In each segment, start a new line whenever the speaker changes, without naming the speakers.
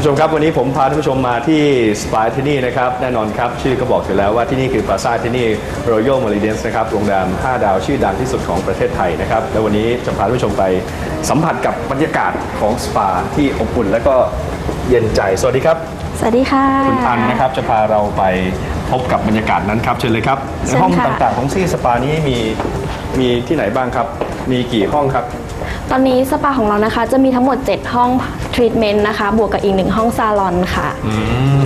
านผู้ชมครับวันนี้ผมพาท่านผู้ชมมาที่สปาที่นี่นะครับแน่นอนครับชื่อก็บอกอยู่แล้วว่าที่นี่คือปราสาทที่นี่ Royal m e r i d i a n นะครับโรงแรม 5 ดาวชื่อดังที่สุดของประเทศไทยนะครับและวันนี้จะพาท่านผู้ชมไปสัมผัสกับบรรยากาศของสปาที่อบอุ่นและก็เย็นใจสวัสดีครับ
สวัสดีค่ะ
คุณอันนะครับจะพาเราไปพบกับบรรยากาศนั้นครับเชิญเลยครับ
เชิ
ใน
ญ
ห้อง
ค่ะ
ต่างๆของซี่สปานี้มีมีที่ไหนบ้างครับ มีกี่ห้องครับ
ตอนนี้สปาของเรานะคะจะมีทั้งหมด 7 ห้องทรีทเมนต์นะคะ บวกกับอีกหนึ่งห้องซาลอนค่ะ
อืม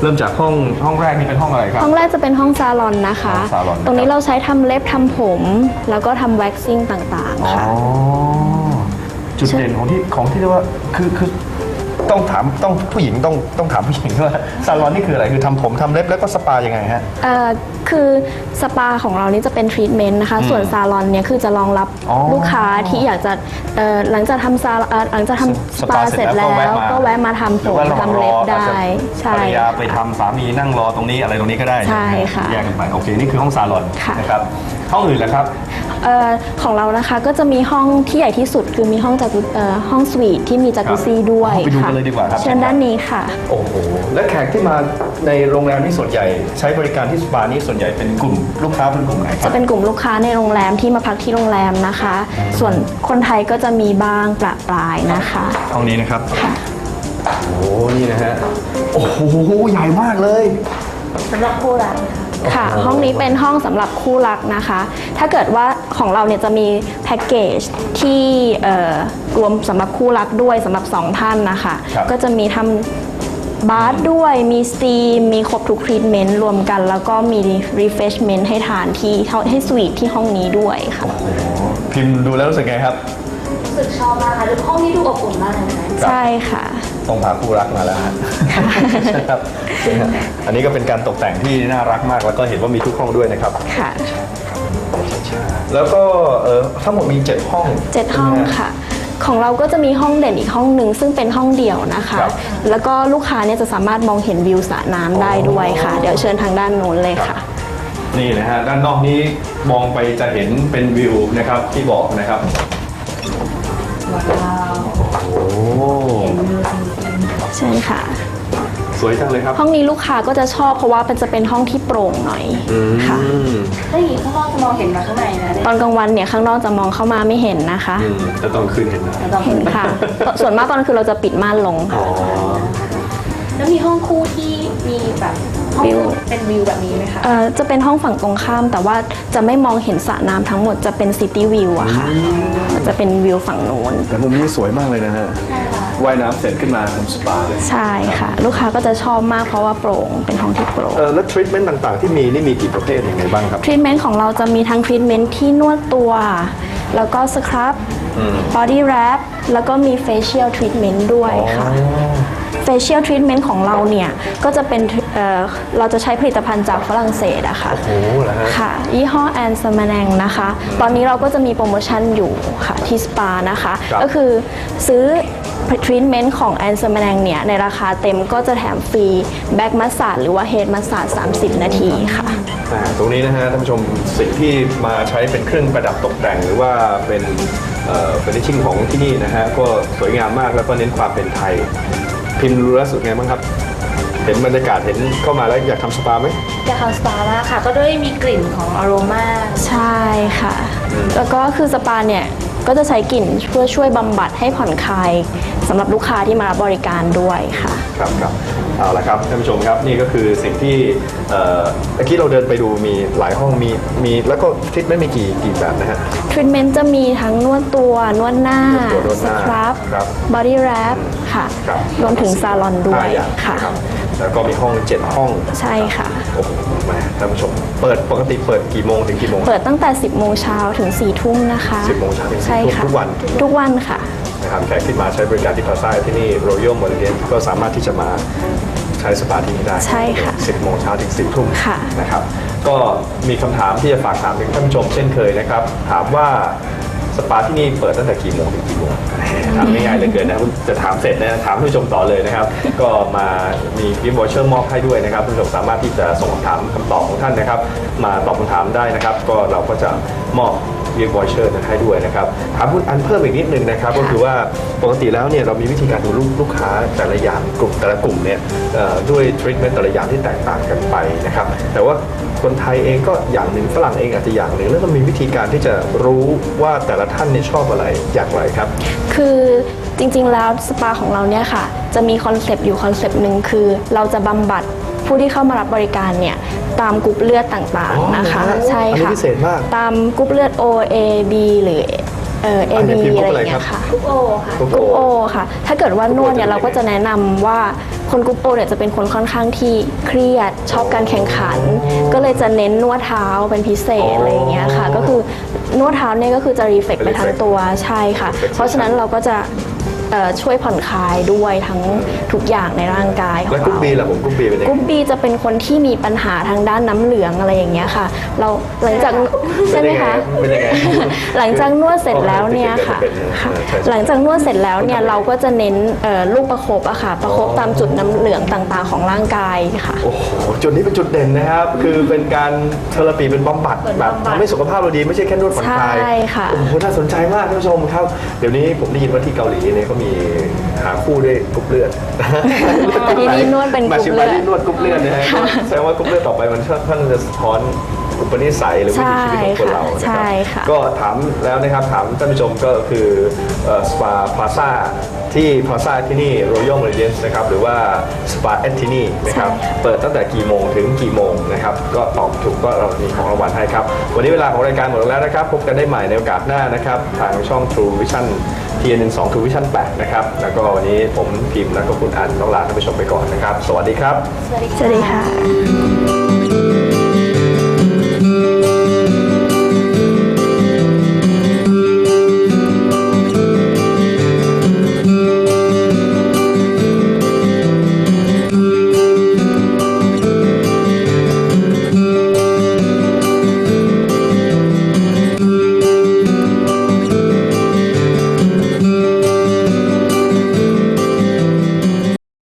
เริ่มจากห้องห้องแรกนี่เป็นห้องอะไรครับ
ห้องแรกจะเป็นห้องซาลอนนะคะ
ห้องซาลอนนะครับ
ตรงนี้เราใช้ทำเล็บทำผม แล้วก็ทำแว็กซิ่งต่าง
อ๋อ
ๆค่ะ
จุดเด่นของที่ของที่เรียกว่าคือคือ ต้องถามต้องผู้หญิงต้องต้องถามผู้หญิงว่าซาลอนนี่คืออะไรคือทำผมทำเล็บแล้วก็สปายังไงฮะ
เอ่อคือสปาของเรานี่จะเป็นทรีทเมนต์นะคะ ส่วนซาลอนเนี่ยคือจะรองรับ
อ๋อ
ลูกค้าที่อยากจะเอ่อหลังจากทำซาเอ่อหลังจากทำสปาเสร็จแล้วก็แวะมา ทำ
ห
ผ
รือ
ม
ว่าระหว่าง
ทำ
ร
เล็
อบอาจ
ได้
จะ
ใช่
ภรรยาไปทำสามีนั่งรอตรงนี้อะไรตรงนี้ก็ได้
ใช่ค่ะ
แยกกันไปโอเคนี่คือห้องซาลอน
ค่ะ
นะครับห้องอื่นแล้วครับ
เอ่อของเรานะคะก็จะมีห้องที่ใหญ่ที่สุดคือมีห้องจากุเอ่อห้องสวีทที่มีจากุซี่ด้วย
ไปดู
ค่ะ
กันเลยดีกว่าครับ
เชิญด้านนี้ค่ะ
โอ้โห และแขกที่มาในโรงแรมนี่ส่วนใหญ่ ใช้บริการที่สปานี่ส่วนใหญ่เป็นกลุ่มลูกค้าเป็นกลุ่มไหนครั
จะ
บ
เป็นกลุ่มลูกค้าในโรงแรมที่มาพักที่โรงแรมนะคะ ส่วนคนไทยก็จะมีบ้างประปรายนะคะ
ห้องนี้นะครับ
ค่ะ
โอ้โหนี่นะฮะ โอ้โห ใหญ่มากเลย
สำหรับคู่รักค่ะ ห้องนี้เป็นห้องสำหรับคู่รักนะคะ ถ้าเกิดว่าของเราเนี่ยจะมีแพ็กเกจที่เอ่อรวมสำหรับคู่รักด้วยสำหรับสองท่านนะคะ
ครับ
ก็จะมีทำบาร์ด้วยมีสตรีมมีครบทุกทรีทเมนต์รวมกัน แล้วก็มีรีเฟชเมนต์ให้ทานที่ให้สวีทที่ห้องนี้ด้วยค่ะ
พิมพ์ดูแล้วรู้สึกไงครับ
รู้สึกชอบมากค่ะห้องนี้ดูอบอุ่นมากเลยนะ
ใช่ค่ะ
ต้องพาคู่รักมาแล้วฮะครับอันนี้ก็เป็นการตกแต่งที่น่ารักมากแล้วก็เห็นว่ามีทุกห้องด้วยนะครับ
ค่ะ
แล้วก็เอ่อทั้งหมดมี 7 ห้อง
เจ็ดห้องค่ะ ของเราก็จะมีห้องเด่นอีกห้องหนึ่งซึ่งเป็นห้องเดี่ยวนะคะ
ครับ
แล้วก็ลูกค้าเนี่ยจะสามารถมองเห็นวิวสระน้ำได้ด้วยค่ะ เดี๋ยวเชิญทางด้านโน้นเลยค่ะ
นี่นะฮะด้านนอกนี้มองไปจะเห็นเป็นวิวนะครับที่บอกนะครับ
ว้าว
โอ้
เชิญค่ะ
สวยจังเลยครับ
ห้องนี้ลูกค้าก็จะชอบเพราะว่ามันจะเป็นห้องที่โปร่งหน่อยค่ะ
อืม
ถ้าอย่างนี้ข้างนอกจะมองเห็นมาข้างในนะเนี่ย
ตอนกลางวันเนี่ยข้างนอกจะมองเข้ามาไม่เห็นนะคะ
อืมจะต้องคืนเห็นนะ
เราต้อง
เห็นค่ะ ส่วนมากตอนกลางคือเราจะปิดม่านลง
อ๋
ค่ะ
อ
แล้วมีห้องคู่ที่มีแบบห้อง
วิว
เป็นวิวแบบนี้ไหมคะ
เอ่อจะเป็นห้องฝั่งตรงข้าม แต่ว่าจะไม่มองเห็นสระน้ำทั้งหมดจะเป็นซิตี้วิวอะค่ะ จะเป็นวิวฝั่งโน้น
แต่มุมนี้สวยมากเลยนะฮะ
ใช่ค่ะ
ว่ายน้ำเสร็จขึ้นมาทำสปาเลย
ใช่ค่ะ ลูกค้าก็จะชอบมากเพราะว่าโปร่งเป็นห้องที่โปร่ง
เออแล้วทรีทเมนต์ต่างๆ ที่มีนี่มีกี่ประเภทยังไงบ้างครับ
ทรีทเมนต์ของเราจะมีทั้งทรีทเมนต์ที่นวดตัว แล้วก็สครับ บอดี้แรป แล้วก็มีเฟเชียลทรีทเมนต์ด้วยค่ะ เฟเชียลทรีทเมนต์ของเราเนี่ย ก็จะเป็น เอ่อเราจะใช้ผลิตภัณฑ์จากฝรั่งเศสอะค่ะ
โอ้โหเหรอฮะ
ค่ะ ยี่ห้อแอนสมาแนงนะคะ ตอนนี้เราก็จะมีโปรโมชั่นอยู่ค่ะที่สปานะคะ
ครับ
ก็คือซื้อทรีทเมนต์ของแอนสมาแนงเนี่ย ในราคาเต็มก็จะแถมฟรีแบ็กมัสซาดหรือว่าเฮดมัสซาด30 นาทีค่ะ
อ่าตรงนี้นะฮะท่านผู้ชมสิ่งที่มาใช้เป็นเครื่องประดับตกแต่ง หรือว่าเป็นเอ่อเป็นนิชิ่งของที่นี่นะฮะก็สวยงามมากแล้วก็เน้นความเป็นไทย พิมพ์รู้แล้วสุดไงบ้างครับ เห็นบรรยากาศเห็นเข้ามาแล้วอยากทำสปาไหม
อยากทำสปามากค่ะ ก็ด้วยมีกลิ่นของอโรมา
ใช่ค่ะ แล้วก็คือสปาเนี่ยก็จะใช้กลิ่นเพื่อช่วยบำบัดให้ผ่อนคลายสำหรับลูกค้าที่มารับบริการด้วยค่ะ
ครับครับเอาละครับท่านผู้ชมครับนี่ก็คือสิ่งที่เอ่อเมื่อกี้เราเดินไปดูมีหลายห้องมีมีแล้วก็ทริทไม่มีกี่กี่แบบนะฮะ
ทรีทเมนต์จะมีทั้งนวดตัวนวดหน้า
นวดตัวนวดห
ส
น้า
ครับ
ครับ
บอดี้แรปค่ะ
ครับ
รวมถึงซาลอนด้วย
ห้าอย่าง
ค่ะ
รับ แล้วก็มีห้องเจ็ดห้อง
ใช่ค่ะ
โอ้โหแหม่ท่านผู้ชม เปิดปกติเปิดกี่โมงถึงกี่โมง
เปิดตั้งแต่ 10 โมงเช้าถึง 4 ทุ่มนะคะ
10โมงเช้าถึง4
ใช่
ทุ่ม
ค่ะ
ทุกวัน
ทุกวันค่ะ
นะครับแขกที่มาใช้บริการที่พาซ่าที่นี่ Royal m o r i d i a n ก็สามารถที่จะมาใช้สปาที่นี่ได้
ใช่ค่ะ
10โมงเช้าถึง4ทุ่ม
ค่ะ
นะครับ ก็มีคำถามที่จะฝากถามถึงท่านผู้ชมเช่นเคยนะครับ ถามว่า สปาที่นี่เปิดตั้งแต่กี่โมงถึงกี่โมงถามง่ายๆเลยเกินนะจะถามเสร็จนะถามผู้ชมต่อเลยนะครับ ก็มามีกิฟต์วอเชอร์มอบให้ด้วยนะครับผู้ชมสามารถที่จะส่งคำถามคำตอบของท่านนะครับ มาตอบคำถามได้นะครับ ก็เราก็จะมอบ เรียกวอยเชอร์ให้ด้วยนะครับถามคุณอันเพิ่มอีกนิดนึงนะครับ ก็คือว่าปกติแล้วเนี่ยเรามีวิธีการดูลูกลูกค้าแต่ละอย่างกลุ่มแต่ละกลุ่มเนี่ยเอ่อด้วยทรีทเมนต์แต่ละอย่างที่แตกต่างกันไปนะครับแต่ว่าคนไทยเองก็อย่างหนึ่งฝรั่งเองอาจจะอย่างหนึ่งแล้วเรามีวิธีการที่จะรู้ว่าแต่ละท่านเนี่ยชอบอะไรอย่างไรครับ
คือจริงๆแล้วสปาของเราเนี่ยค่ะ จะมีคอนเซปต์อยู่คอนเซปต์หนึ่งคือ เราจะบำบัดผู้ที่เข้ามารับบริการเนี่ย ตามกรุ๊ปเลือดต่าง
อ๋อ
ๆนะคะ
เหรอฮะ
ใช่
อันนี้
ค่ะ
พิเศษมาก
ตามกรุ๊ปเลือด O A B หรือเอ่อ A
อัน
B
นี้พิมพ์กรุ๊
อะ
ป
ไร
อะไร
อย่าง
ครั
เงี้
บ
ยค่ะ
ทุกโอค่ะ
กรุ๊ป
กรุ๊ป
โอ
โอค่ะ ถ้าเกิดว่านวดเนี่ย
กรุ๊
เรา
ป O
ก็จะแนะนำว่าคนกรุ๊ปโอเนี่ยจะเป็นคนค่อนข้างที่เครียดชอบการแข่งขัน ก็เลยจะเน้นนวดเท้าเป็นพิเศษ
อ๋ออ
อะไรอย่างเงี้ยค่ะ ก็คือนวดเท้าเนี่ยก็คือจะรีเฟกไปทั้งตัวใช่ค่ะ
Reflect
เพราะฉะนั้นเราก็จะ เอ่อช่วยผ่อนคลายด้วยทั้งทุกอย่างในร่างกายของ
และกรุ๊ป
เรา
บีล่ะผมกรุ๊ปบีเป็นยัง
ก
ไง
รุ๊ปบีจะเป็นคนที่มีปัญหาทางด้านน้ำเหลืองอะไรอย่างเงี้ยค่ะ เราหลังจากใช่ไหมคะ
เป็นยังไง
หลังจากนวดเสร็จแล้วเนี่ยค่ะ
เป็นยังไง
ค่ะ
ใช่ใช่
หลังจากนวดเสร็จแล้วเนี่ยเราก็จะเน้นเอ่อลูกประคบอะค่ะ ประคบตามจุดน้ำเหลืองต่างๆ ของร่างกายค่ะ
โอ้โห จุดนี้เป็นจุดเด่นนะครับ คือเป็นการเทอราปีเป็นบำบัด
เหมือน
แบบ
บำบัด
ทำให้สุขภาพเราดีไม่ใช่แค่นวดผ่อนคลาย
ใช่ค่ะ
โอ้โห น่าสนใจมากท่านผู้ชมครับ เดี๋ยวนี้ผมได้ยินว่าที่เกาหลีเนี่ยเขามีหาคู่ด้วยกรุ๊ปเลือด
แต่ที่นี่นวดเป็นกรุ๊ปเลือด
มาชิมมาที่นวดกรุ๊ปเลือดนะฮะแสดงว่ากรุ๊ปเลือดต่อไปมันค่อนข้างจะสะท้อน อุปนิสัยหรือวิถีชีวิตของคนเรานะค
ใช่
รับ
ค่ะ
ก็ถามแล้วนะครับถามท่านผู้ชมก็คือสปาพลาซ่าที่พลาซ่าที่นี่ Royal Residence นะครับหรือว่าสปาเอที่นี่นะครับ
ใช่ค่ะ
เปิดตั้งแต่กี่โมงถึงกี่โมงนะครับก็ตอบถูกก็เรามีของรางวัลให้ครับ วันนี้เวลาของรายการหมดลงแล้วนะครับพบกันได้ใหม่ในโอกาสหน้านะครับทางช่อง True Vision TN12 True Vision 8นะครับแล้วก็วันนี้ผมพิมพ์แล้วก็คุณอันต้องลาท่านผู้ชมไปก่อนนะครับ สวัสดีครับ
สวัสดี
สวัสดีค่ะ